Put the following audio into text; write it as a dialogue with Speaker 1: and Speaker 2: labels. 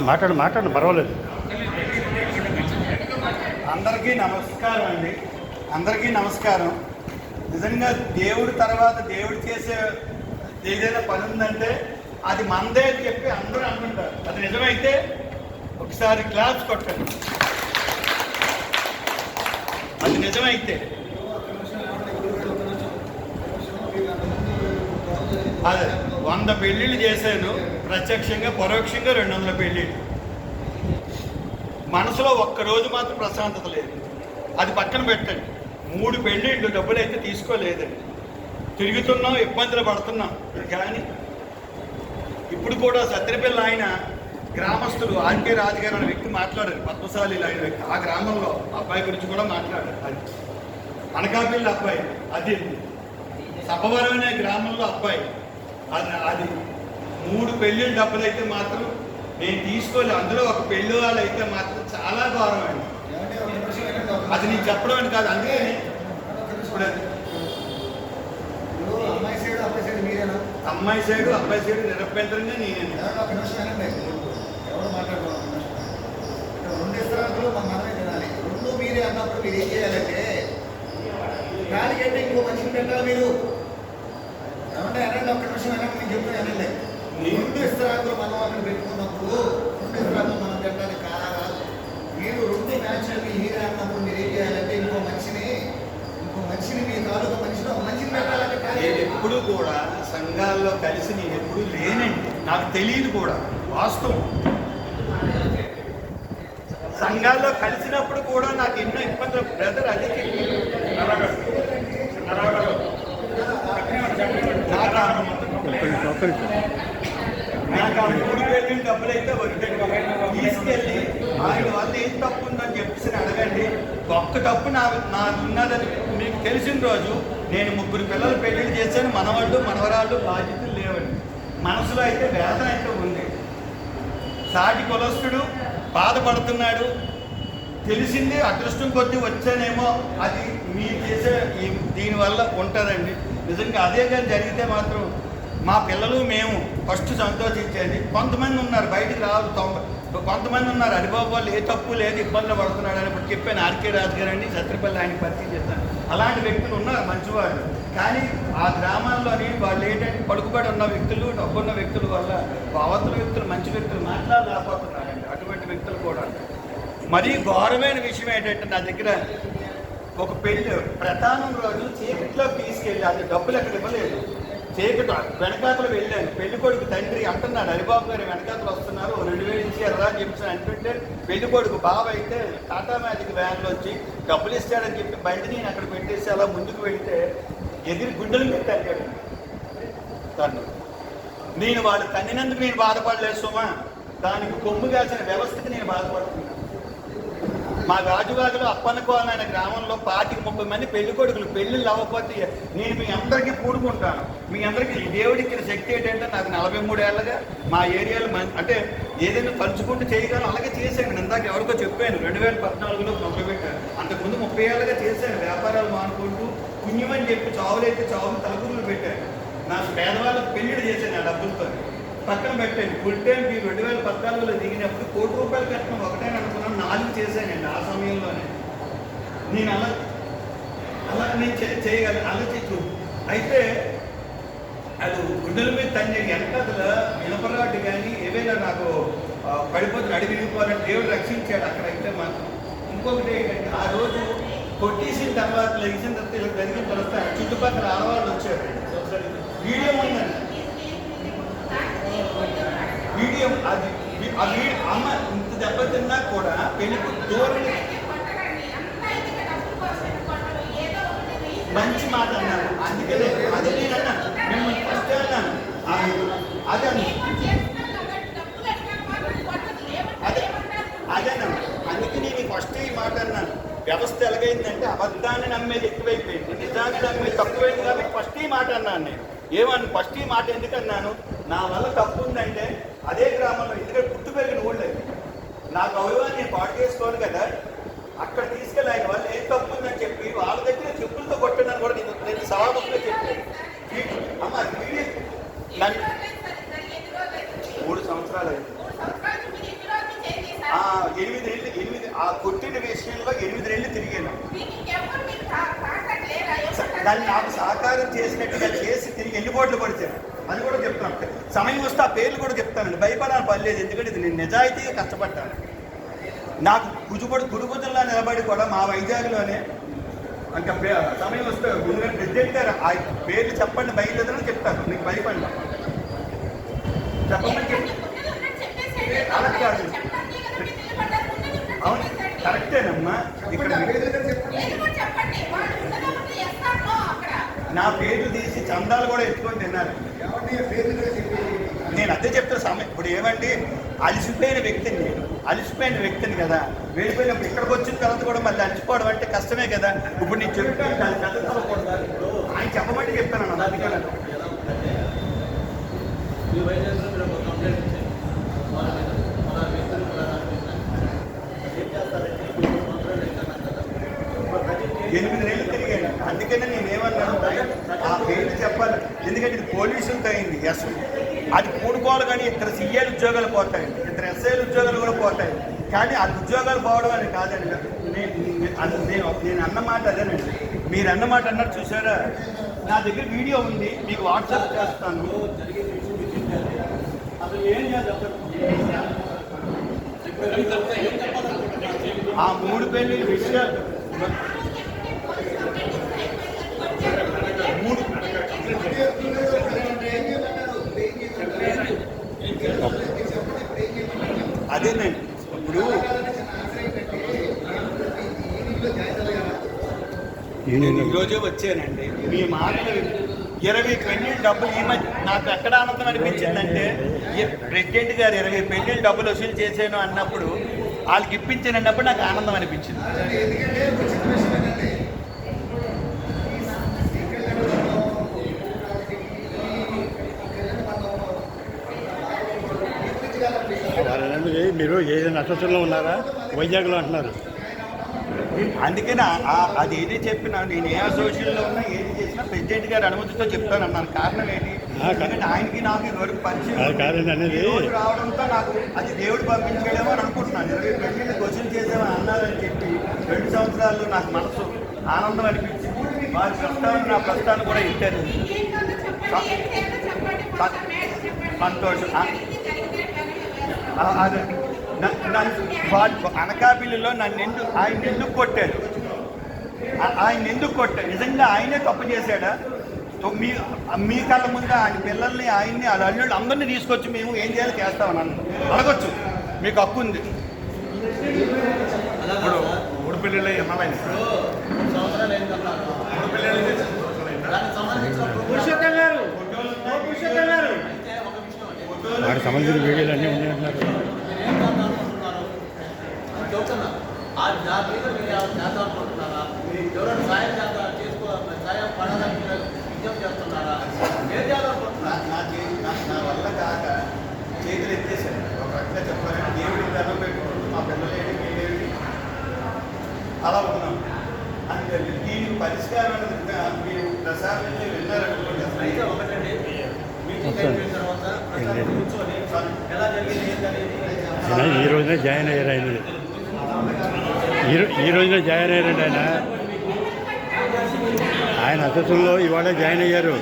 Speaker 1: మాట్లాడు మాట్లాడు పర్వాలేదు.
Speaker 2: అందరికీ నమస్కారం అండి. అందరికీ నమస్కారం. నిజంగా దేవుడి తర్వాత దేవుడు చేసే ఏదైనా పని ఉందంటే అది మందే అని చెప్పి అందరూ అనుకుంటారు. అది నిజమైతే ఒకసారి క్లాస్ కొట్టండి. అది నిజమైతే. అదే. వంద పెళ్ళిళ్ళు చేశాను. ప్రత్యక్షంగా పరోక్షంగా రెండు వందల పెళ్ళిళ్ళు. మనసులో ఒక్క రోజు మాత్రం ప్రశాంతత లేదు. అది పక్కన పెట్టండి. మూడు పెళ్ళిళ్ళు డబ్బులు అయితే తీసుకోలేదండి. తిరుగుతున్నాం ఇబ్బందులు పడుతున్నాం. కానీ ఇప్పుడు కూడా సత్యనపల్లి ఆయన గ్రామస్తులు ఆర్కే రాజుగారు అనే వ్యక్తి మాట్లాడారు. పద్మశాలి ఆయన వ్యక్తి. ఆ గ్రామంలో అబ్బాయి గురించి కూడా మాట్లాడారు. అది అనకాపల్లి అబ్బాయి. అది సభవరం అనే గ్రామంలో అబ్బాయి. అది అది మూడు పెళ్ళిళ్ళ డబ్బులు అయితే మాత్రం నేను తీసుకోలేదు అందులో ఒక పెళ్ళి వాళ్ళు అయితే మాత్రం చాలా గౌరవం అండి అది నేను చెప్పడం అని కాదు అందుకే ఇప్పుడు
Speaker 3: అమ్మాయి సైడ్ అబ్బాయి సైడ్ మీరేనా
Speaker 2: అమ్మాయి సైడు అబ్బాయి సైడు నిరభ్యంతరంగా నేను.
Speaker 3: ఒక రెండు ఇస్తరాకులు మనమే తినాలి రెండు మీరే అన్నప్పుడు మీరు ఏం చేయాలంటే దానికంటే ఇంకో మనిషిని పెట్టాలి మీరు? ఏమంటే అనండి ఒక్క నిమిషం వెనక్కి నేను చెప్తాను వినండి రెండు ఇస్తరాకులు మనం అక్కడ పెట్టుకున్నప్పుడు రెండు ఇస్తరాకులు మనం పెట్టాలి కాదా కాదు. మీరు రెండు మ్యాచ్లు మీరే అన్నప్పుడు మీరు ఏం చేయాలంటే ఇంకో మనిషిని ఇంకో మనిషిని మీ తాలూకా మనిషిని ఒక మనిషిని పెట్టాలంటే
Speaker 2: నేను ఎప్పుడు కూడా సంఘాల్లో కలిసి నేను ఎప్పుడు లేనండి. నాకు తెలియదు కూడా వాస్తవం. సంఘాల్లో కలిసినప్పుడు కూడా నాకు ఎన్నో ఇబ్బందులు బ్రదర్ అది నాకు ఆ- మూడు వేలు డబ్బులు అయితే వద్దండి తీసుకెళ్ళి ఆయన వల్ల ఏం తప్పు ఉందని చెప్పేసి అడగండి ఒక్క తప్పు నా నా ఉన్నదని మీకు తెలిసిన రోజు నేను ముగ్గురు పిల్లలు పెళ్ళిళ్ళు చేశాను మనవాళ్ళు మనవరాళ్ళు బాధ్యతలు లేవండి మనసులో అయితే వేదన అయితే ఉంది సాటి కులస్తుడు బాధపడుతున్నాడు. తెలిసింది అదృష్టం కొద్దీ వచ్చానేమో అది మీరు చేసే దీనివల్ల ఉంటుందండి. నిజంగా అదే కానీ జరిగితే మాత్రం మా పిల్లలు మేము ఫస్ట్ సంతోషించేది. కొంతమంది ఉన్నారు బయటికి రాదు తొంభై కొంతమంది ఉన్నారు హరిబాబు వాళ్ళు ఏ తప్పు లేదు ఇబ్బందులు పడుతున్నాడు అని ఇప్పుడు చెప్పాను. ఆర్కే రాజు గారు అండి సత్రిపల్లి ఆయన పరిచయం చేస్తాను అలాంటి వ్యక్తులు ఉన్నారు మంచివాళ్ళు. కానీ ఆ గ్రామాల్లోని వాళ్ళు ఏంటంటే పడుకుబడి ఉన్న వ్యక్తులు డబ్బున్న వ్యక్తుల వల్ల అవతల వ్యక్తులు మంచి వ్యక్తులు మాట్లాడలేకపోతున్నారండి. అటువంటి వ్యక్తులు కూడా. మరీ ఘోరమైన విషయం ఏంటంటే నా దగ్గర ఒక పెళ్ళి ప్రధానం రోజు చీకట్లో తీసుకెళ్ళి అది డబ్బులు ఎక్కడ ఇవ్వలేదు. చీకటి వెనకాతలు వెళ్ళాను. పెళ్ళి కొడుకు తండ్రి అంటున్నాడు హరిబాబు గారు వెనకాతలు వస్తున్నారు రెండు వేలు ఇచ్చి ఎర్రా అని చెప్పి అంటుంటే పెళ్ళి కొడుకు బావ అయితే టాటా మ్యాజిక్ వ్యాన్లో వచ్చి డబ్బులు ఇస్తాడని చెప్పి బండి నేను అక్కడ పెట్టేసి అలా ముందుకు వెళ్తే ఎగిరి గుండెలు పెట్టాడు తను. నేను వాడు తన్నినందుకు నేను బాధపడలేదు సుమా. దానికి కొమ్ము కాసిన వ్యవస్థకి నేను బాధపడుతున్నాను. మా గాజువాగలో అప్పనకోన అనే గ్రామంలో పాతిక ముప్పై మంది పెళ్ళి కొడుకులు పెళ్ళిళ్ళు అవ్వకపోతే నేను మీ అందరికీ కూడుకుంటాను మీ అందరికీ దేవుడి ఇచ్చిన శక్తి ఏంటంటే నాకు నలభై మూడేళ్ళగా మా ఏరియాలో మం- అంటే ఏదైనా తలుచుకుంటూ చేయగలను అలాగే చేశాను. ఇందాక ఎవరికో చెప్పాను రెండు వేల పద్నాలుగులో మొదలుపెట్టాను అంతకుముందు ముప్పై ఏళ్ళగా చేశాను వ్యాపారాలు మానుకుంటూ పుణ్యమని చెప్పి చావులైతే చావులు తలకులు పెట్టాను. నా పేదవాళ్ళకి పెళ్ళిళ్ళు చేశాను ఆ డబ్బులతో పక్కన పెట్టండి. ఫుల్ టైం మీరు రెండు వేల పద్నాలుగులో దిగినప్పుడు కోటి రూపాయలు కట్టడం ఒకటే అనుకున్నాను నాలుగు చేశానండి ఆ సమయంలోనే. నేను అలా అలా నేను చే- చేయగలను. అలా అయితే అది గుండెల మీద తన్ని వెనకాతల మినపరాటు కానీ ఏవైనా నాకు ఆ, పడిపోతుంది అడిగి దేవుడు రక్షించాడు అక్కడ అయితే మాత్రం. ఇంకొకటి ఏంటంటే ఆ రోజు కొట్టేసిన తర్వాత లెగిసిన తర్వాత ఇలా జరిగిన తర్వాత చుట్టుపక్కల ఆడవాళ్ళు వచ్చారు. వీడియో ఉందండి అది అది అమ్మ ఇంత దెబ్బతిన్నా కూడా పెళ్ళికి దూరం మంచి మాట అన్నాను. అందుకనే అదే నేను అన్నాను మిమ్మల్ని ఫస్ట్ అన్నాను. అది- అదే అన్నాను. అదే. అదేనమ్మా అందుకే నేను ఫస్ట్ ఈ మాట అన్నాను. వ్యవస్థ ఎలాగైందంటే అబద్ధాన్ని నమ్మేది ఎక్కువైపోయింది. నిజాన్ని నమ్మేది తక్కువైంది కాబట్టి ఫస్ట్ ఈ మాట అన్నాను నేను. ఏమన్నా ఫస్ట్ ఈ మాట ఎందుకన్నాను నా వల్ల తప్పు ఉందంటే అదే గ్రామంలో ఎందుకంటే పుట్టు పెరిగిన ఊళ్ళే. నా గౌరవాన్ని నేను పాటు చేసుకోను కదా. అక్కడ తీసుకెళ్ళి ఆయన వాళ్ళు ఏం తప్పు ఉందని చెప్పి వాళ్ళ దగ్గర చెప్పులతో కొట్టడానికి కూడా నేను నేను సవాముగా చెప్పాను. అమ్మ నన్ను మూడు సంవత్సరాలు అయింది. ఎనిమిది ఏళ్ళు
Speaker 4: ఎనిమిది ఆ కొట్టిన విషయంలో ఎనిమిది ఏళ్ళు తిరిగాను.
Speaker 2: దాన్ని నాకు సహకారం చేసినట్టుగా చేసి తిరిగి ఎన్ని కోట్లు పడతాను అది కూడా చెప్తాను సమయం వస్తే ఆ పేర్లు కూడా చెప్తానండి భయపడాలి పర్లేదు ఎందుకంటే ఇది నేను నిజాయితీగా కష్టపడ్డాను నాకు కుజుబడి కుడుబుజుల్లా నిలబడి కూడా మా వైజాగ్లోనే ఇంకా పే- సమయం వస్తే ముందుగా ప్రెసిడెంట్ గారు ఆ పేర్లు చెప్పండి బయలుదేరని చెప్తారు నీకు భయపడి చెప్పమని. అలా కాదు. అవును. కరెక్టేనమ్మా ఇక్కడ. నా పేర్లు తీసి చందాలు కూడా ఎత్తుకొని తిన్నారు నేను అదే చెప్తాను సమయం ఇప్పుడు ఏమంటే అలసిపోయిన వ్యక్తిని నేను అలసిపోయిన వ్యక్తిని కదా వెళ్ళిపోయినప్పుడు ఇక్కడికి వచ్చిన తర్వాత కూడా మళ్ళీ అలసిపోవడం అంటే కష్టమే కదా. ఇప్పుడు నేను చెప్తే దాని పెద్ద తలకూడదా? ఆయన చెప్పమంటే చెప్తాను అన్న. అందుకని
Speaker 5: మీ వైద్యులు మీరు ఒక కంప్లైంట్ ఇచ్చారు వాళ్ళ మీద మన వ్యక్తులు కూడా అనిపిస్తున్నాయి ఏం చేస్తారంటే ఇప్పుడు కంప్లైంట్ ఇచ్చాను కదా ఇప్పుడు ప్రతి
Speaker 2: ఎనిమిది నెలలు తిరిగాను అందుకనే నేను ఏమన్నాను ఆ పేరు చెప్పాలి ఎందుకంటే ఇది పోలీసులతో అయింది ఎస్ అది కూడుకోవాలి కానీ ఇద్దరు సీఏలు ఉద్యోగాలు పోతాయి ఇద్దరు ఎస్ఐలు ఉద్యోగాలు కూడా పోతాయి. కానీ అది ఉద్యోగాలు పోవడం అని కాదండి. నేను నేను- నేను నేను అదేనండి. మీరు అన్నమాట అన్నట్టు చూసారా నా దగ్గర వీడియో ఉంది మీకు వాట్సాప్ చేస్తాను.
Speaker 5: అసలు ఏం చేయాలి
Speaker 2: ఆ మూడు పెళ్ళి విషయాలు. అదేనండి. ఇప్పుడు నేను ఈరోజే వచ్చానండి. మీ మాటలు ఇరవై పెళ్ళిళ్ళు డబ్బులు ఈ మధ్య నాకు ఎక్కడ ఆనందం అనిపించిందంటే ప్రెసిడెంట్ గారు ఇరవై పెళ్ళిళ్ళు డబ్బులు వసూలు చేశాను అన్నప్పుడు వాళ్ళకి ఇప్పించాను అన్నప్పుడు నాకు ఆనందం అనిపించింది
Speaker 3: ఎందుకంటే ఒక చిన్న విషయం ఏంటంటే
Speaker 1: వాళ్ళందరూ మీరు ఏదైనా అస్వస్థంలో ఉన్నారా? వైజాగ్లో అంటున్నారు.
Speaker 2: అందుకని ఆ- ఆ- అది ఏది చెప్పినా నేను ఏ అసోసియేషన్లో ఉన్నా ఏది చేసినా ప్రెసిడెంట్ గారి అనుమతితో చెప్తాను అన్నాను కారణం ఏంటి? ఎందుకంటే ఆయనకి నాకు ఇదివరకు పరిచయం
Speaker 1: అనేది.
Speaker 2: రావడంతో నాకు అది దేవుడు పంపించాడేమో అని అనుకుంటున్నాను. ఇరవై పెళ్ళిళ్ళు క్వశ్చన్ చేసామని అన్నారని చెప్పి రెండు సంవత్సరాలు నాకు మనసు ఆనందం అనిపించింది వారి ప్రస్తావన నా ప్రస్తావన కూడా ఇచ్చారు. సంతోషం. ఆ. ఆ- నన్ను అనకాపల్లిలో నన్ను ఎందుకు ఆయన ఎందుకు కొట్టాడు ఆ- ఆయన ఎందుకు కొట్టాడు నిజంగా ఆయనే తప్పు చేశాడా? తో- మీ మీ కళ్ళ ముందు ఆయన పిల్లల్ని ఆయన్ని వాళ్ళ అల్లుళ్ళు అందరినీ తీసుకొచ్చి మేము ఏం చేయాలి చేస్తామని అన్న అడగొచ్చు. మీకు హక్కు ఉంది.
Speaker 5: ఇప్పుడు
Speaker 6: మూడు పెళ్ళిళ్ళు ఎన్నమైంది
Speaker 5: మూడు సంవత్సరాలు అయిందన్నారు
Speaker 6: మూడు పెళ్ళిళ్ళు చేసి సంవత్సరాలు అయిందా?
Speaker 5: దానికి సంబంధించిన
Speaker 6: పురుషోత్తం గారు పురుషోత్తం గారు
Speaker 5: అయితే ఒక విషయం అండి
Speaker 1: వాడికి సంబంధించిన వీడియోలు అన్నీ ఉన్నాయి అంటున్నారు
Speaker 5: మీరు ఏం చేద్దాం అనుకుంటున్నారు అని చెబుతున్నా ఆ దాని మీద మీరు ఏమైనా చేద్దాం అనుకుంటున్నారా ఎవరైనా సాయం చేద్దాం చేసుకో సాయం పడడానికి మీరు విజ్ఞప్తి వీడియోలు అన్నీ ఉన్నాయంటున్నారు
Speaker 2: నా నా వల్ల కాక చేతులు ఎత్తేసాను ఒక రకంగా చెప్పాలంటే దేవుడికి దండం పెట్టుకుంటూ మా అలా ఉన్నాం. అంటే దీనికి పరిష్కారం మీరు ప్రసాదం విన్నారనుకోండి
Speaker 5: అయితే ఒకటండి
Speaker 1: ఈ రోజున జాయిన్ అయ్యారు ఆయన. ఈ రోజున ఈ జాయిన్ అయ్యారండి ఆయన. ఆయన అతిథుల్లో ఇవాళ జాయిన్ అయ్యారు.